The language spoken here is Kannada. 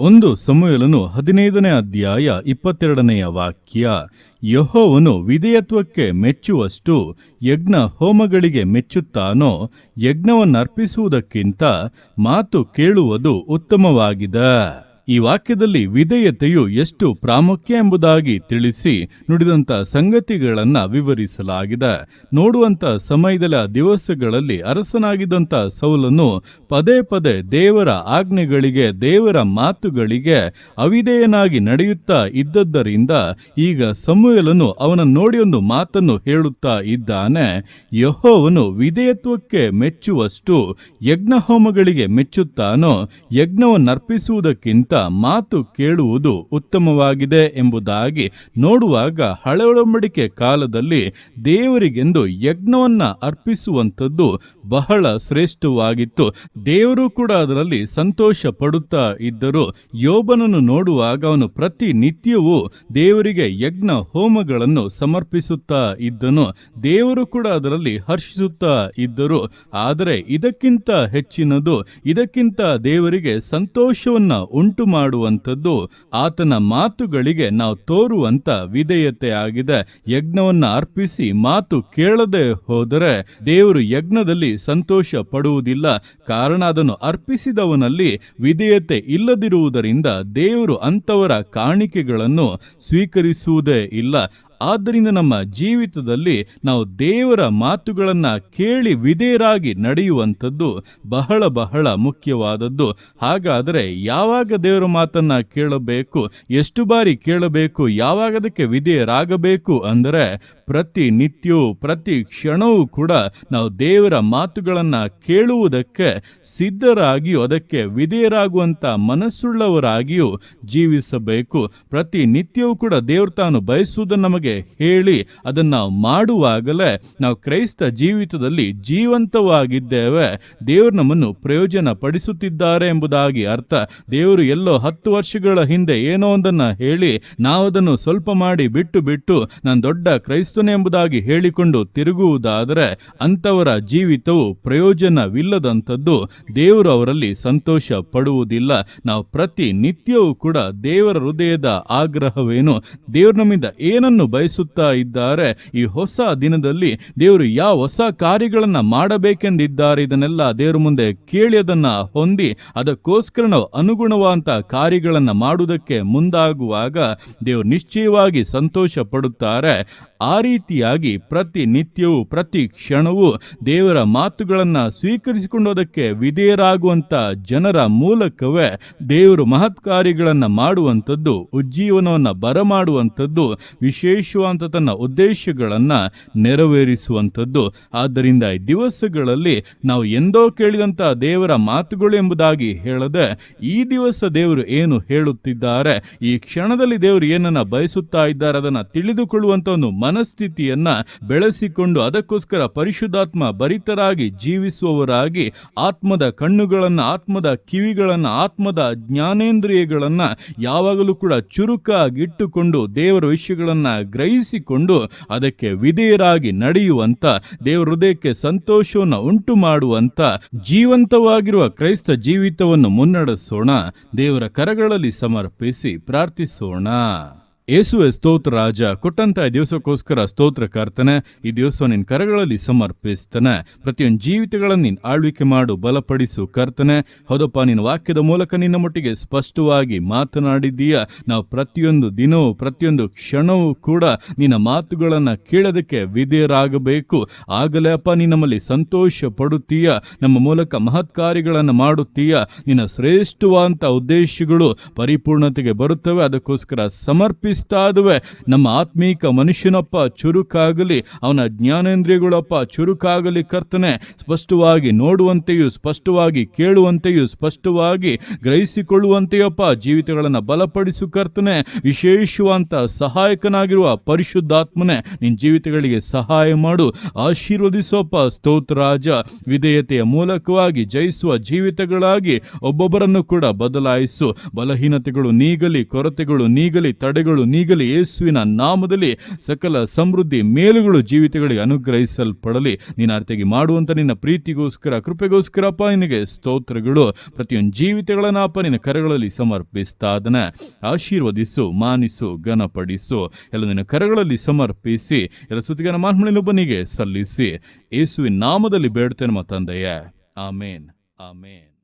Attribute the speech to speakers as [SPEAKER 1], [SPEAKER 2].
[SPEAKER 1] ಒಂದು ಸಮಯಲನು ಹದಿನೈದನೇ ಅಧ್ಯಾಯ ಇಪ್ಪತ್ತೆರಡನೆಯ ವಾಕ್ಯ, ಯಹೋವನು ವಿಧೇಯತ್ವಕ್ಕೆ ಮೆಚ್ಚುವಷ್ಟು ಯಜ್ಞ ಹೋಮಗಳಿಗೆ ಮೆಚ್ಚುತ್ತಾನೋ, ಯಜ್ಞವನ್ನರ್ಪಿಸುವುದಕ್ಕಿಂತ ಮಾತು ಕೇಳುವುದು ಉತ್ತಮವಾಗಿದೆ. ಈ ವಾಕ್ಯದಲ್ಲಿ ವಿಧೇಯತೆಯು ಎಷ್ಟು ಪ್ರಾಮುಖ್ಯ ಎಂಬುದಾಗಿ ತಿಳಿಸಿ ನುಡಿದಂಥ ಸಂಗತಿಗಳನ್ನ ವಿವರಿಸಲಾಗಿದೆ. ನೋಡುವಂತ ಸಮಯದಲ್ಲಿ ದಿವಸಗಳಲ್ಲಿ ಅರಸನಾಗಿದ್ದಂಥ ಸೌಲನು ಪದೇ ಪದೇ ದೇವರ ಆಜ್ಞೆಗಳಿಗೆ, ದೇವರ ಮಾತುಗಳಿಗೆ ಅವಿಧೇಯನಾಗಿ ನಡೆಯುತ್ತಾ ಇದ್ದದ್ದರಿಂದ ಈಗ ಸಮುಯಲನು ಅವನ ನೋಡಿ ಒಂದು ಮಾತನ್ನು ಹೇಳುತ್ತಾ ಇದ್ದಾನೆ. ಯಹೋವನು ವಿಧೇಯತ್ವಕ್ಕೆ ಮೆಚ್ಚುವಷ್ಟು ಯಜ್ಞ ಹೋಮಗಳಿಗೆ ಮೆಚ್ಚುತ್ತಾನೋ, ಯಜ್ಞವನ್ನರ್ಪಿಸುವುದಕ್ಕಿಂತ ಮಾತು ಕೇಳುವುದು ಉತ್ತಮವಾಗಿದೆ ಎಂಬುದಾಗಿ ನೋಡುವಾಗ ಹಳೆ ಒಡಂಬಡಿಕೆ ಕಾಲದಲ್ಲಿ ದೇವರಿಗೆಂದು ಯಜ್ಞವನ್ನ ಅರ್ಪಿಸುವಂಥದ್ದು ಬಹಳ ಶ್ರೇಷ್ಠವಾಗಿತ್ತು. ದೇವರು ಕೂಡ ಅದರಲ್ಲಿ ಸಂತೋಷ ಪಡುತ್ತಾ ಇದ್ದರು. ಯೋಬನನ್ನು ನೋಡುವಾಗ ಅವನು ಪ್ರತಿನಿತ್ಯವೂ ದೇವರಿಗೆ ಯಜ್ಞ ಹೋಮಗಳನ್ನು ಸಮರ್ಪಿಸುತ್ತಾ ಇದ್ದನು. ದೇವರು ಕೂಡ ಅದರಲ್ಲಿ ಹರ್ಷಿಸುತ್ತಾ ಇದ್ದರು. ಆದರೆ ಇದಕ್ಕಿಂತ ಹೆಚ್ಚಿನದು ಇದಕ್ಕಿಂತ ದೇವರಿಗೆ ಸಂತೋಷವನ್ನ ಉಂಟು ಮಾಡುವಂಥದ್ದು ಆತನ ಮಾತುಗಳಿಗೆ ನಾವು ತೋರುವಂತ ವಿಧೇಯತೆ ಆಗಿದೆ. ಯಜ್ಞವನ್ನ ಅರ್ಪಿಸಿ ಮಾತು ಕೇಳದೆ ಹೋದರೆ ದೇವರು ಯಜ್ಞದಲ್ಲಿ ಸಂತೋಷ ಪಡುವುದಿಲ್ಲ. ಕಾರಣ ಅದನ್ನು ಅರ್ಪಿಸಿದವನಲ್ಲಿ ವಿಧೇಯತೆ ಇಲ್ಲದಿರುವುದರಿಂದ ದೇವರು ಅಂತವರ ಕಾಣಿಕೆಗಳನ್ನು ಸ್ವೀಕರಿಸುವುದೇ ಇಲ್ಲ. ಆದ್ದರಿಂದ ನಮ್ಮ ಜೀವಿತದಲ್ಲಿ ನಾವು ದೇವರ ಮಾತುಗಳನ್ನು ಕೇಳಿ ವಿಧೇಯರಾಗಿ ನಡೆಯುವಂಥದ್ದು ಬಹಳ ಬಹಳ ಮುಖ್ಯವಾದದ್ದು. ಹಾಗಾದರೆ ಯಾವಾಗ ದೇವರ ಮಾತನ್ನ ಕೇಳಬೇಕು, ಎಷ್ಟು ಬಾರಿ ಕೇಳಬೇಕು ಯಾವಾಗ ಅದಕ್ಕೆ ವಿಧೇಯರಾಗಬೇಕು ಅಂದರೆ ಪ್ರತಿ ನಿತ್ಯವೂ, ಪ್ರತಿ ಕ್ಷಣವೂ ಕೂಡ ನಾವು ದೇವರ ಮಾತುಗಳನ್ನು ಕೇಳುವುದಕ್ಕೆ ಸಿದ್ಧರಾಗಿಯೂ ಅದಕ್ಕೆ ವಿಧೇಯರಾಗುವಂಥ ಮನಸ್ಸುಳ್ಳವರಾಗಿಯೂ ಜೀವಿಸಬೇಕು. ಪ್ರತಿ ನಿತ್ಯವೂ ಕೂಡ ದೇವರು ತಾನು ಬಯಸುವುದನ್ನು ನಮಗೆ ಹೇಳಿ ಅದನ್ನು ಮಾಡುವಾಗಲೇ ನಾವು ಕ್ರೈಸ್ತ ಜೀವಿತದಲ್ಲಿ ಜೀವಂತವಾಗಿದ್ದೇವೆ. ದೇವರು ನಮ್ಮನ್ನು ಪ್ರಯೋಜನ ಪಡಿಸುತ್ತಿದ್ದಾರೆ ಎಂಬುದಾಗಿ ಅರ್ಥ. ದೇವರು ಎಲ್ಲೋ ಹತ್ತು ವರ್ಷಗಳ ಹಿಂದೆ ಏನೋ ಒಂದನ್ನು ಹೇಳಿ ನಾವು ಅದನ್ನು ಸ್ವಲ್ಪ ಮಾಡಿ ಬಿಟ್ಟು ಬಿಟ್ಟು ನಾನು ದೊಡ್ಡ ಕ್ರೈಸ್ತನೇ ಎಂಬುದಾಗಿ ಹೇಳಿಕೊಂಡು ತಿರುಗುವುದಾದರೆ ಅಂಥವರ ಜೀವಿತವು ಪ್ರಯೋಜನವಿಲ್ಲದಂಥದ್ದು. ದೇವರು ಅವರಲ್ಲಿ ಸಂತೋಷ ಪಡುವುದಿಲ್ಲ ನಾವು ಪ್ರತಿ ನಿತ್ಯವೂ ಕೂಡ ದೇವರ ಹೃದಯದ ಆಗ್ರಹವೇನು. ದೇವರು ನಮ್ಮಿಂದ ಏನನ್ನು ಬಯಸುತ್ತಾ ಇದ್ದಾರೆ, ಈ ಹೊಸ ದಿನದಲ್ಲಿ ದೇವರು ಯಾವ ಹೊಸ ಕಾರ್ಯಗಳನ್ನು ಮಾಡಬೇಕೆಂದಿದ್ದಾರೆ ಇದನ್ನೆಲ್ಲ ದೇವರ ಮುಂದೆ ಕೇಳಿ ಅದನ್ನು ಹೊಂದಿ, ಅದಕ್ಕೋಸ್ಕರ ನಾವು ಅನುಗುಣವಾದಂಥ ಕಾರ್ಯಗಳನ್ನು ಮಾಡುವುದಕ್ಕೆ ಮುಂದಾಗುವಾಗ ದೇವರು ನಿಶ್ಚಯವಾಗಿ ಸಂತೋಷ ಪಡುತ್ತಾರೆ ಆ ರೀತಿಯಾಗಿ ಪ್ರತಿ ನಿತ್ಯವೂ, ಪ್ರತಿ ಕ್ಷಣವೂ ದೇವರ ಮಾತುಗಳನ್ನು ಸ್ವೀಕರಿಸಿಕೊಂಡು ಅದಕ್ಕೆ ವಿಧೇಯರಾಗುವಂಥ ಜನರ ಮೂಲಕವೇ ದೇವರು ಮಹತ್ ಕಾರ್ಯಗಳನ್ನು ಮಾಡುವಂಥದ್ದು, ಉಜ್ಜೀವನವನ್ನು ಬರಮಾಡುವಂಥದ್ದು ವಿಶೇಷವಾದಂಥ ತನ್ನ ಉದ್ದೇಶಗಳನ್ನು ನೆರವೇರಿಸುವಂಥದ್ದು. ಆದ್ದರಿಂದ ಈ ದಿವಸಗಳಲ್ಲಿ ನಾವು ಎಂದೋ ಕೇಳಿದಂಥ ದೇವರ ಮಾತುಗಳು ಎಂಬುದಾಗಿ ಹೇಳದೆ, ಈ ದಿವಸ ದೇವರು ಏನು ಹೇಳುತ್ತಿದ್ದಾರೆ, ಈ ಕ್ಷಣದಲ್ಲಿ ದೇವರು ಏನನ್ನ ಬಯಸುತ್ತಾ ಇದ್ದಾರೆ ಅದನ್ನು ತಿಳಿದುಕೊಳ್ಳುವಂಥ ಒಂದು ಮನಸ್ಥಿತಿಯನ್ನ ಬೆಳೆಸಿಕೊಂಡು ಅದಕ್ಕೋಸ್ಕರ ಪರಿಶುದ್ಧಾತ್ಮ ಭರಿತರಾಗಿ ಜೀವಿಸುವವರಾಗಿ, ಆತ್ಮದ ಕಣ್ಣುಗಳನ್ನು, ಆತ್ಮದ ಕಿವಿಗಳನ್ನು, ಆತ್ಮದ ಜ್ಞಾನೇಂದ್ರಿಯಗಳನ್ನ ಯಾವಾಗಲೂ ಕೂಡ ಚುರುಕಾಗಿಟ್ಟುಕೊಂಡು ದೇವರ ವಿಷಯಗಳನ್ನ ಗ್ರಹಿಸಿಕೊಂಡು ಅದಕ್ಕೆ ವಿಧೇಯರಾಗಿ ನಡೆಯುವಂತ, ದೇವರ ಹೃದಯಕ್ಕೆ ಸಂತೋಷವನ್ನು ಉಂಟು ಮಾಡುವಂತ ಜೀವಂತವಾಗಿರುವ ಕ್ರೈಸ್ತ ಜೀವಿತವನ್ನು ಮುನ್ನಡೆಸೋಣ, ದೇವರ ಕರಗಳಲ್ಲಿ ಸಮರ್ಪಿಸಿ ಪ್ರಾರ್ಥಿಸೋಣ. ಯೇಸುವೆ ಸ್ತೋತ್ರ ರಾಜ, ಕೊಟ್ಟಂತ ದಿವಸಕ್ಕೋಸ್ಕರ ಸ್ತೋತ್ರ ಕರ್ತನೆ, ಈ ದಿವಸ ನಿನ್ನ ಕರಗಳಲ್ಲಿ ಸಮರ್ಪಿಸ್ತಾನೆ. ಪ್ರತಿಯೊಂದು ಜೀವಿತಗಳನ್ನು ನೀನು ಆಳ್ವಿಕೆ ಮಾಡು, ಬಲಪಡಿಸು ಕರ್ತನೆ. ಹೌದಪ್ಪ, ನಿನ್ನ ವಾಕ್ಯದ ಮೂಲಕ ನಿನ್ನ ಮಟ್ಟಿಗೆ ಸ್ಪಷ್ಟವಾಗಿ ಮಾತನಾಡಿದ್ದೀಯ. ನಾವು ಪ್ರತಿಯೊಂದು ದಿನವೂ, ಪ್ರತಿಯೊಂದು ಕ್ಷಣವೂ ಕೂಡ ನಿನ್ನ ಮಾತುಗಳನ್ನು ಕೇಳೋದಕ್ಕೆ ವಿಧೇಯರಾಗಬೇಕು. ಆಗಲೇ ಅಪ್ಪ ನಮ್ಮಲ್ಲಿ ಸಂತೋಷ ಪಡುತ್ತೀಯ ನಮ್ಮ ಮೂಲಕ ಮಹತ್ ಕಾರ್ಯಗಳನ್ನು ಮಾಡುತ್ತೀಯ. ನಿನ್ನ ಶ್ರೇಷ್ಠವಾದಂಥ ಉದ್ದೇಶಗಳು ಪರಿಪೂರ್ಣತೆಗೆ ಬರುತ್ತವೆ. ಅದಕ್ಕೋಸ್ಕರ ಇದುವೆ ನಮ್ಮ ಆತ್ಮೀಕ ಮನುಷ್ಯನಪ್ಪ ಚುರುಕಾಗಲಿ, ಅವನ ಜ್ಞಾನೇಂದ್ರಿಯಗಳಪ್ಪ ಚುರುಕಾಗಲಿ ಕರ್ತನೆ, ಸ್ಪಷ್ಟವಾಗಿ ನೋಡುವಂತೆಯೂ ಸ್ಪಷ್ಟವಾಗಿ ಕೇಳುವಂತೆಯೂ ಸ್ಪಷ್ಟವಾಗಿ ಗ್ರಹಿಸಿಕೊಳ್ಳುವಂತೆಯಪ್ಪ ಜೀವಿತಗಳನ್ನು ಬಲಪಡಿಸು ಕರ್ತನೆ, ವಿಶೇಷವಂತ ಸಹಾಯಕನಾಗಿರುವ ಪರಿಶುದ್ಧಾತ್ಮನೆ, ನಿನ್ನ ಜೀವಿತಗಳಿಗೆ ಸಹಾಯ ಮಾಡು ಆಶೀರ್ವದಿಸೋಪ್ಪ ಸ್ತೋತ್ರಾಜ ವಿಧೇಯತೆಯ ಮೂಲಕವಾಗಿ ಜಯಿಸುವ ಜೀವಿತಗಳಾಗಿ ಒಬ್ಬೊಬ್ಬರನ್ನು ಕೂಡ ಬದಲಾಯಿಸು, ಬಲಹೀನತೆಗಳು ನೀಗಲಿ, ಕೊರತೆಗಳು ನೀಗಲಿ, ತಡೆಗಳು ನೀಗಲಿ ಯೇಸುವಿನ ನಾಮದಲ್ಲಿ ಸಕಲ ಸಮೃದ್ಧಿ ಮೇಲುಗಳು ಜೀವಿತಗಳಿಗೆ ಅನುಗ್ರಹಿಸಲ್ಪಡಲಿ. ನೀನು ಅರ್ಥಗೆ ಮಾಡುವಂತ ನಿನ್ನ ಪ್ರೀತಿಗೋಸ್ಕರ ಕೃಪೆಗೋಸ್ಕರ ಅಪ್ಪ ನಿನಗೆ ಸ್ತೋತ್ರಗಳು. ಪ್ರತಿಯೊಂದು ಜೀವಿತಗಳನ್ನು ಅಪ್ಪ ನಿನ್ನ ಕರಗಳಲ್ಲಿ ಸಮರ್ಪಿಸ್ತಾ ಆಶೀರ್ವದಿಸು, ಮಾನಿಸು, ಘನಪಡಿಸು. ಎಲ್ಲ ನಿನ್ನ ಕರಗಳಲ್ಲಿ ಸಮರ್ಪಿಸಿ, ಎಲ್ಲ ಸುತ್ತಿಗನ ಮಾನ್ಮಳಿನೊಬ್ಬನಿಗೆ ಸಲ್ಲಿಸಿ. ಯೇಸುವಿನ ನಾಮದಲ್ಲಿ ಬೇಡ್ತೇನೆ ನಮ್ಮ ತಂದೆಯೇ. ಆಮೇನ್. ಆಮೇನ್.